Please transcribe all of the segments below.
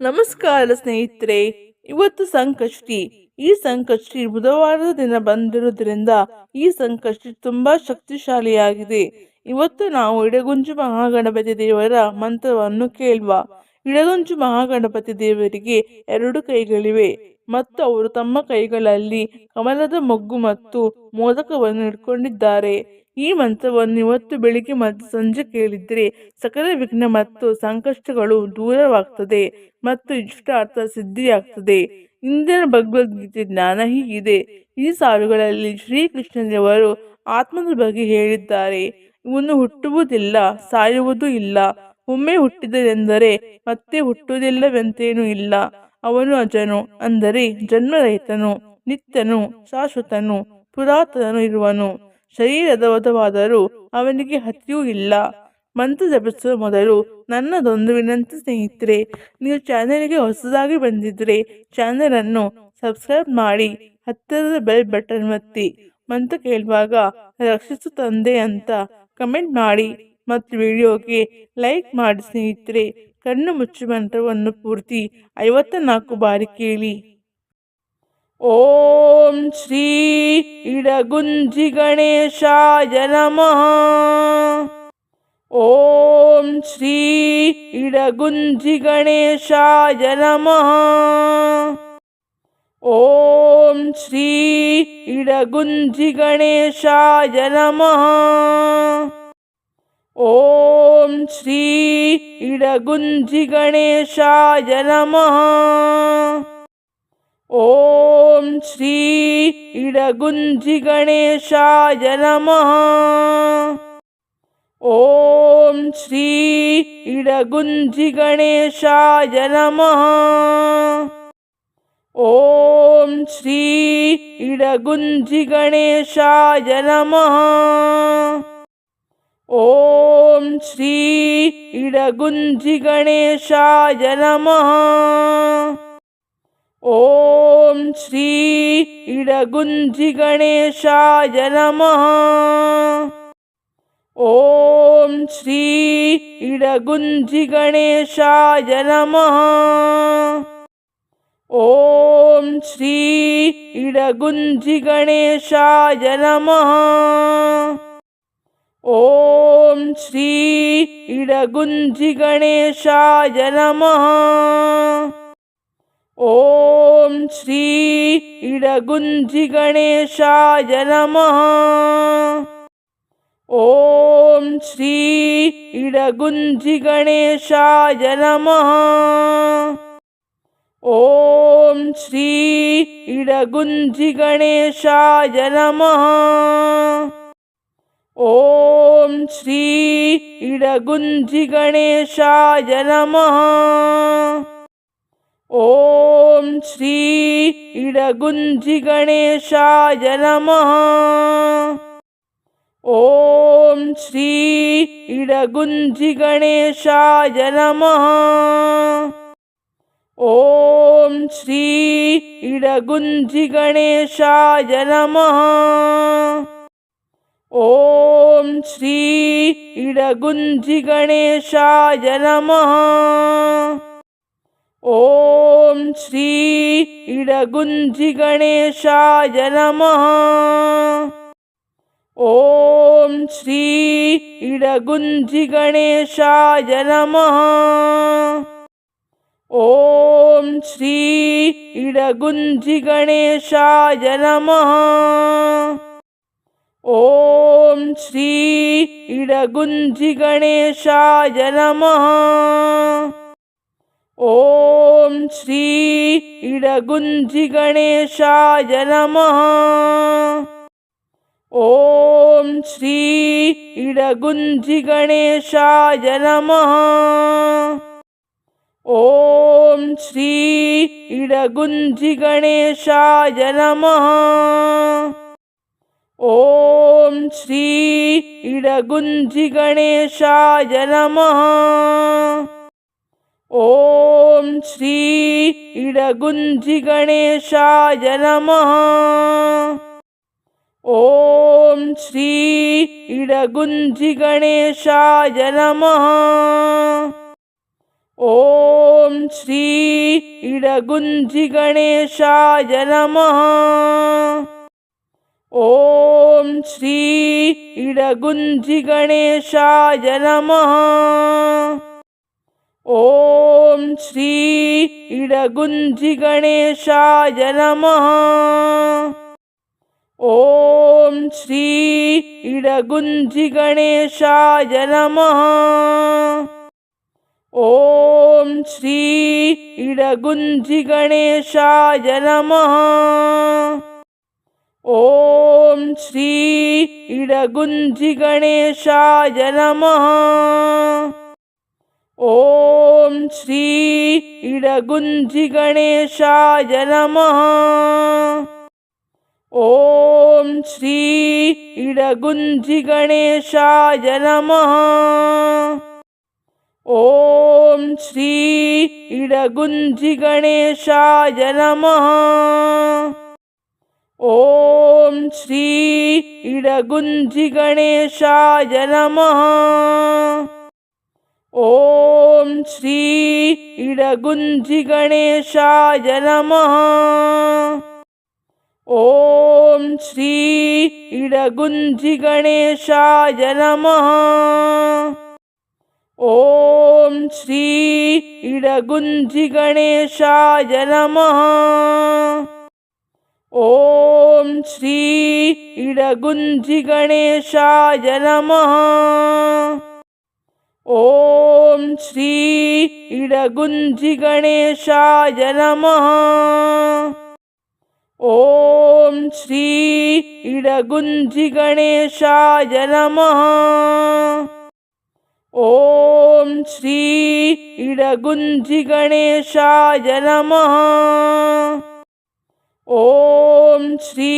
ನಮಸ್ಕಾರ ಸ್ನೇಹಿತರೆ, ಇವತ್ತು ಸಂಕಷ್ಟಿ. ಈ ಸಂಕಷ್ಟಿ ಬುಧವಾರದ ದಿನ ಬಂದಿರುವುದರಿಂದ ಈ ಸಂಕಷ್ಟಿ ತುಂಬಾ ಶಕ್ತಿಶಾಲಿಯಾಗಿದೆ. ಇವತ್ತು ನಾವು ಇಡಗುಂಜು ಮಹಾಗಣಪತಿ ದೇವರ ಮಂತ್ರವನ್ನು ಕೇಳುವ. ಇಡಗುಂಜು ಮಹಾಗಣಪತಿ ದೇವರಿಗೆ ಎರಡು ಕೈಗಳಿವೆ. ಮತ್ತು ಅವರು ತಮ್ಮ ಕೈಗಳಲ್ಲಿ ಕಮಲದ ಮೊಗ್ಗು ಮತ್ತು ಮೋದಕವನ್ನು ಇಟ್ಕೊಂಡಿದ್ದಾರೆ. ಈ ಮಂತ್ರವನ್ನು ಇವತ್ತು ಬೆಳಿಗ್ಗೆ ಮತ್ತು ಸಂಜೆ ಕೇಳಿದ್ರೆ ಸಕಲ ವಿಘ್ನ ಮತ್ತು ಸಂಕಷ್ಟಗಳು ದೂರವಾಗ್ತದೆ ಮತ್ತು ಇಷ್ಟಾರ್ಥ ಸಿದ್ಧಿಯಾಗ್ತದೆ. ಇಂದಿನ ಭಗವದ್ಗೀತೆ ಜ್ಞಾನ ಹೀಗಿದೆ. ಈ ಸಾಲುಗಳಲ್ಲಿ ಶ್ರೀಕೃಷ್ಣದೇವರು ಆತ್ಮದ ಬಗ್ಗೆ ಹೇಳಿದ್ದಾರೆ. ಇವನು ಹುಟ್ಟುವುದಿಲ್ಲ, ಸಾಯುವುದೂ ಇಲ್ಲ. ಒಮ್ಮೆ ಹುಟ್ಟಿದರೆಂದರೆ ಮತ್ತೆ ಹುಟ್ಟುವುದಿಲ್ಲವೆಂತೇನೂ ಇಲ್ಲ. ಅವನು ಅಜನು, ಅಂದರೆ ಜನ್ಮರಹಿತನು, ನಿತ್ಯನು, ಶಾಶ್ವತನು, ಪುರಾತನನು ಇರುವನು. ಶರೀರದ ವಧವಾದರೂ ಅವನಿಗೆ ಹತ್ತಿಯೂ ಇಲ್ಲ. ಮಂತ್ರ ಜಪಿಸುವ ಮೊದಲು, ನನ್ನದೊಂದು ವಿನಂತಿ ಸ್ನೇಹಿತರೆ, ನೀವು ಚಾನೆಲ್ಗೆ ಹೊಸದಾಗಿ ಬಂದಿದ್ರೆ ಚಾನೆಲನ್ನು ಸಬ್ಸ್ಕ್ರೈಬ್ ಮಾಡಿ, ಹತ್ತಿರದ ಬೆಲ್ ಬಟನ್ ಒತ್ತಿ. ಮಂತ್ರ ಕೇಳುವಾಗ ರಕ್ಷಿಸು ತಂದೆ ಅಂತ ಕಮೆಂಟ್ ಮಾಡಿ ಮತ್ತು ವಿಡಿಯೋಗೆ ಲೈಕ್ ಮಾಡಿ ಸ್ನೇಹಿತರೆ. ಕಣ್ಣು ಮುಚ್ಚು ಮಂತ್ರವನ್ನು ಪೂರ್ತಿ ಐವತ್ತ ನಾಲ್ಕು ಬಾರಿ ಕೇಳಿ. ఓం శ్రీ ఇడగుంజి గణేశాయ నమ. ఓం శ్రీ ఇడగుంజి గణేశాయ నమ. ఓం శ్రీ ఇడగుంజి గణేశాయ నమ. ఓం శ్రీ ఇడగుంజి గణేశాయ నమ. ഓം ശ്രീ ഇടകുഞ്ചി ഗണേശായ നമ. ഓം ശ്രീ ഇടകുഞ്ചി ഗണേശായ നമ. ഓം ശ്രീ ഇടകുഞ്ചി ഗണേശായ നമ. ഓം ശ്രീ ഇടകുഞ്ചി ഗണേശായ നമ. ഓം ശ്രീ ഇടകുഞ്ചി ഗണേശായ നമ. ഓം ശ്രീ ഇടകുഞ്ചി ഗണേശായ നമ. ഓം ശ്രീ ഇടകുഞ്ചി ഗണേശായ നമ. ഓം ശ്രീ ഇടകുഞ്ചി ഗണേശായ നമ. ഓം ശ്രീ ഇടകുഞ്ചി ഗണേശായ നമ. ഓം ശ്രീ ഇടകുഞ്ചി ഗണേശായ നമ. ഓം ശ്രീ ഇടകുഞ്ചി ഗണേശായ നമ. ഓം ശ്രീ ഇടകുഞ്ചി ഗണേശായ നമ. ഓം ശ്രീ ഇടകുഞ്ചി ഗണേശായ നമ. ഓം ശ്രീ ഇടകുഞ്ചി ഗണേശായ നമ. ഓം ശ്രീ ഇടകുഞ്ചി ഗണേശായ നമ. ഓം ശ്രീ ഇടകുഞ്ചി ഗണേശായ നമ. ഓം ശ്രീ ഇടകുഞ്ചി ഗണേശായ നമ. ഓം ശ്രീ ഇടകുഞ്ചി ഗണേശായ നമ. ഓം ശ്രീ ഇടകുഞ്ചി ഗണേശായ നമ. ഓം ശ്രീ ഇടകുഞ്ചി ഗണേശായ നമ. ഓം ശ്രീ ഇടകുഞ്ചി ഗണേശായ നമ. ഓം ശ്രീ ഇടകുഞ്ചി ഗണേശായ നമ. ഓം ശ്രീ ഇടകുഞ്ചി ഗണേശായ നമ. ഓം ശ്രീ ഇടകുഞ്ചി ഗണേശായ നമ. ഓം ശ്രീ ഇടകുഞ്ചി ഗണേശായ നമ. ഓം ശ്രീ ഇടകുഞ്ചി ഗണേശായ നമ. ഓം ശ്രീ ഇടകുഞ്ചി ഗണേശായ നമ. ഓം ശ്രീ ഇടകുഞ്ചി ഗണേശായ നമ. ഓം ശ്രീ ഇടകുഞ്ചി ഗണേശായ നമ. ഓം ശ്രീ ഇടകുഞ്ചി ഗണേശായ നമ. ഓം ശ്രീ ഇടകുഞ്ചി ഗണേശായ നമ. ഓം ശ്രീ ഇടകുഞ്ചി ഗണേശായ നമ. ഓം ശ്രീ ഇടകുഞ്ചി ഗണേശായ നമ. ഓം ശ്രീ ഇടകുഞ്ചി ഗണേശായ നമ. ഓം ശ്രീ ഇടകുഞ്ചി ഗണേശായ നമ. ഓം ശ്രീ ഇടകുഞ്ചി ഗണേശായ നമ. ഓം ശ്രീ ഇടകുഞ്ചി ഗണേശായ നമ. ഓം ശ്രീ ഇടകുഞ്ചി ഗണേശായ നമ. ഓം ശ്രീ ഇടകുഞ്ചി ഗണേശായ നമ. ഓം ശ്രീ ഇടകുഞ്ചി ഗണേശായ നമ. ഓം ശ്രീ ഇടകുഞ്ചി ഗണേശായ നമ. ഓം ശ്രീ ഇടകുഞ്ചി ഗണേശായ നമ. ഓം ശ്രീ ഇടകുഞ്ചി ഗണേശായ നമ. ഓം ശ്രീ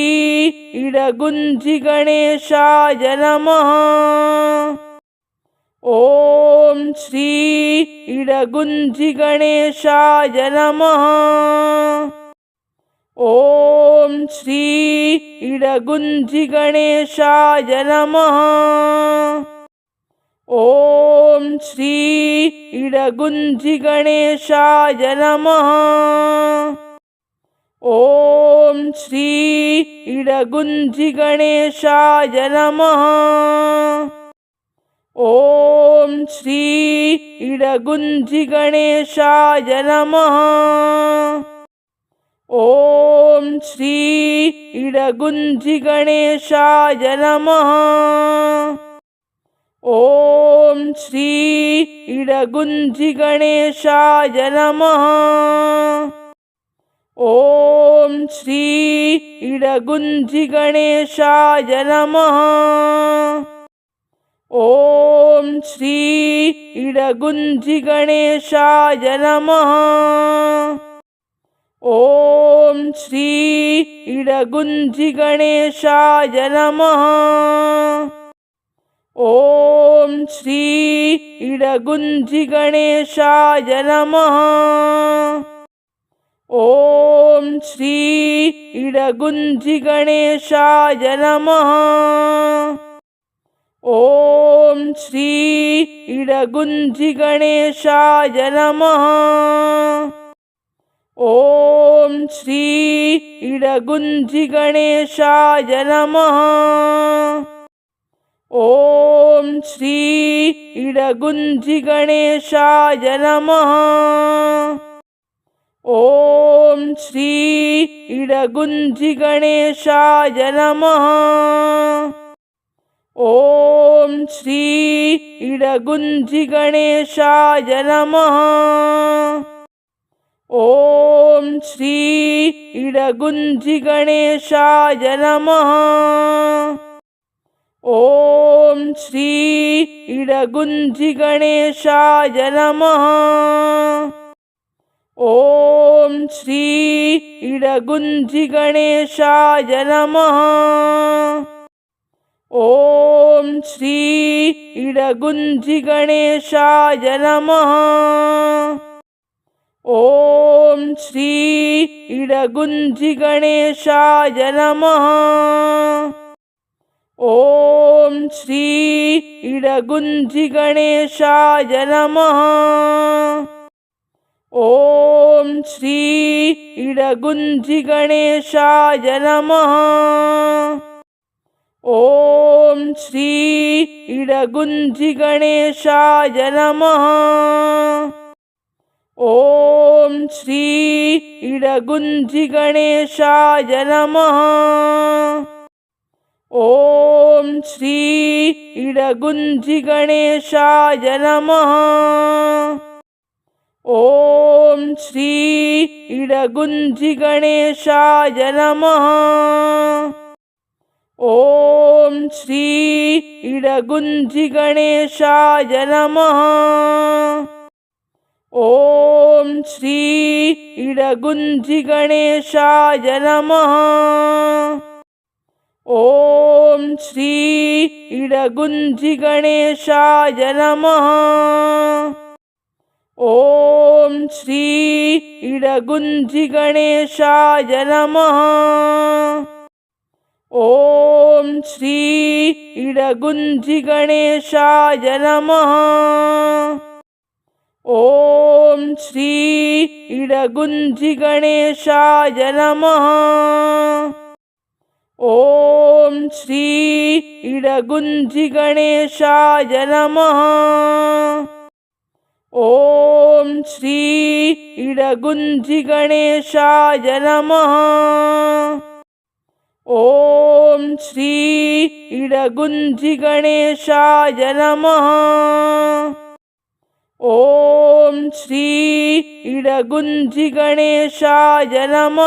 ഇടകുഞ്ചി ഗണേശായ നമ. ഓം ശ്രീ ഇടകുഞ്ചി ഗണേശായ നമ. ഓം ശ്രീ ഇടകുഞ്ചി ഗണേശായ നമ. ഓം ശ്രീ ഇടകുഞ്ചി ഗണേശായ നമ. ഓം ശ്രീ ഇടകുഞ്ചി ഗണേശായ നമ. ഓം ശ്രീ ഇടകുഞ്ചി ഗണേശായ നമ. ഓം ശ്രീ ഇടകുഞ്ചി ഗണേശായ നമ. ഓം ശ്രീ ഇടകുഞ്ചി ഗണേശായ നമ. ഓം ശ്രീ ഇടകുഞ്ചി ഗണേശായ നമ. ഓം ശ്രീ ഇടകുഞ്ചി ഗണേശായ നമ. ഓം ശ്രീ ഇടകുഞ്ചി ഗണേശായ നമ. ഓം ശ്രീ ഇടകുഞ്ചി ഗണേശായ നമ. ഓം ശ്രീ ഇടകുഞ്ചി ഗണേശായ നമ. ഓം ശ്രീ ഇടകുഞ്ചി ഗണേശായ നമ. ഓം ശ്രീ ഇടകുഞ്ചി ഗണേശായ നമ. ഓം ശ്രീ ഇടകുഞ്ചി ഗണേശായ നമ. ഓം ശ്രീ ഇടകുഞ്ചി ഗണേശായ നമ. ஓம் ஸ்ரீ இடகுஞ்சி கணேஷாய நம. ஓம் ஸ்ரீ இடகுஞ்சி கணேஷாய நம. ஓம் ஸ்ரீ இடகுஞ்சி கணேஷாய நம. ஓம் ஸ்ரீ இடகுஞ்சி கணேஷாய நம. ഓം ശ്രീ ഇടകുഞ്ചി ഗണേശായ നമ. ഓം ശ്രീ ഇടകുഞ്ചി ഗണേശായ നമ. ഓം ശ്രീ ഇടകുഞ്ചി ഗണേശായ നമ. ഓം ശ്രീ ഇടകുഞ്ചി ഗണേശായ നമ. ഓം ശ്രീ ഇടകുഞ്ചി ഗണേശായ നമ. ഓം ശ്രീ ഇടകുഞ്ചി ഗണേശായ നമ. ഓം ശ്രീ ഇടകുഞ്ചി ഗണേശായ നമ. ഓം ശ്രീ ഇടകുഞ്ചി ഗണേശായ നമ. ഓം ശ്രീ ഇടകുഞ്ചി ഗണേശായ നമ. ഓം ശ്രീ ഇടകുഞ്ചി ഗണേശായ നമ. ഓം ശ്രീ ഇടകുഞ്ചി ഗണേശായ നമ. ഓം ശ്രീ ഇടകുഞ്ചി ഗണേശായ നമ. ഓം ശ്രീ ഇടകുഞ്ചി ഗണേശായ നമ. ഓം ശ്രീ ഇടകുഞ്ചി ഗണേശായ നമ. ഓം ശ്രീ ഇടകുഞ്ചി ഗണേശായ നമ. ഓം ശ്രീ ഇടകുഞ്ചി ഗണേശായ നമ. ഓം ശ്രീ ഇടകുഞ്ചി ഗണേശായ നമ. ഓം ശ്രീ ഇടകുഞ്ചി ഗണേശായ നമ.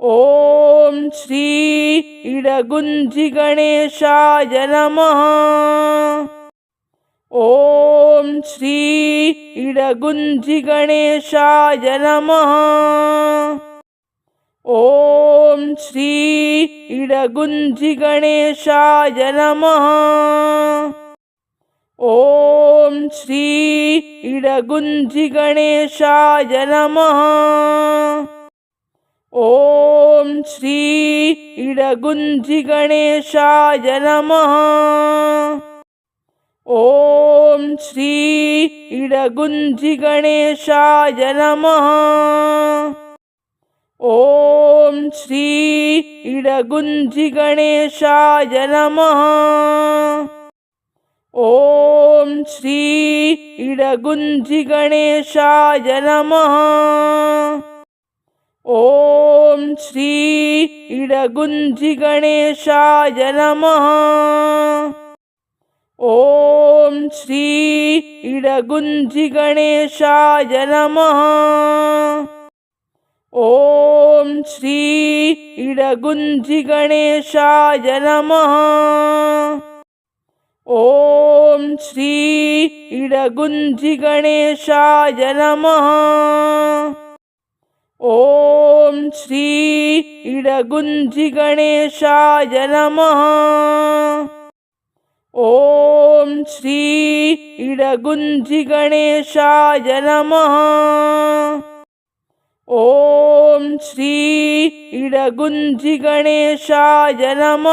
ഓം ശ്രീ ഇടകുഞ്ചി ഗണേശായ നമ. ഓം ശ്രീ ഇടകുഞ്ചി ഗണേശായ നമ. ഓം ശ്രീ ഇടകുഞ്ചി ഗണേശായ നമ. ഓം ശ്രീ ഇടകുഞ്ചി ഗണേശായ നമ. ഓം ശ്രീ ഇടകുഞ്ചി ഗണേശായ നമ. ഓം ശ്രീ ഇടകുഞ്ചി ഗണേശായ നമ. ഓം ശ്രീ ഇടകുഞ്ചി ഗണേശായ നമ. ഓം ശ്രീ ഇടകുഞ്ചി ഗണേശായ നമ. ഓം ശ്രീ ഇടകുഞ്ചി ഗണേശായ നമ. ഓം ശ്രീ ഇടകുഞ്ചി ഗണേശായ നമ. ഓം ശ്രീ ഇടകുഞ്ചി ഗണേശായ നമ. ഓം ശ്രീ ഇടകുഞ്ചി ഗണേശായ നമ. ഓം ശ്രീ ഇടകുഞ്ചി ഗണേശായ നമ. ഓം ശ്രീ ഇടകുഞ്ചി ഗണേശായ നമ. ഓം ശ്രീ ഇടകുഞ്ചി ഗണേശായ നമ.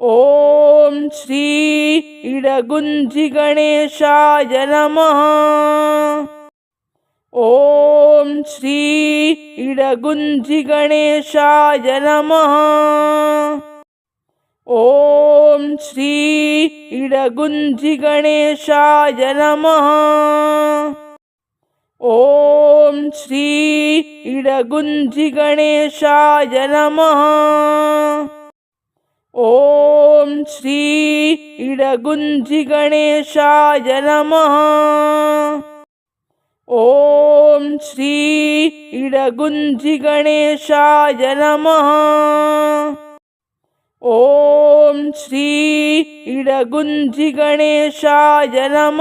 ഓം ശ്രീ ഇടകുഞ്ചി ഗണേശായ നമ. ഓം ശ്രീ ഇടകുഞ്ചി ഗണേശായ നമ. ഓം ശ്രീ ഇടകുഞ്ചി ഗണേശായ നമ. ഓം ശ്രീ ഇടകുഞ്ചി ഗണേശായ നമ. ഓം ശ്രീ ഇടകുഞ്ചി ഗണേശായ നമ. ഓം ശ്രീ ഇടകുഞ്ചി ഗണേശായ നമ. ഓം ശ്രീ ഇടകുഞ്ചി ഗണേശായ നമ.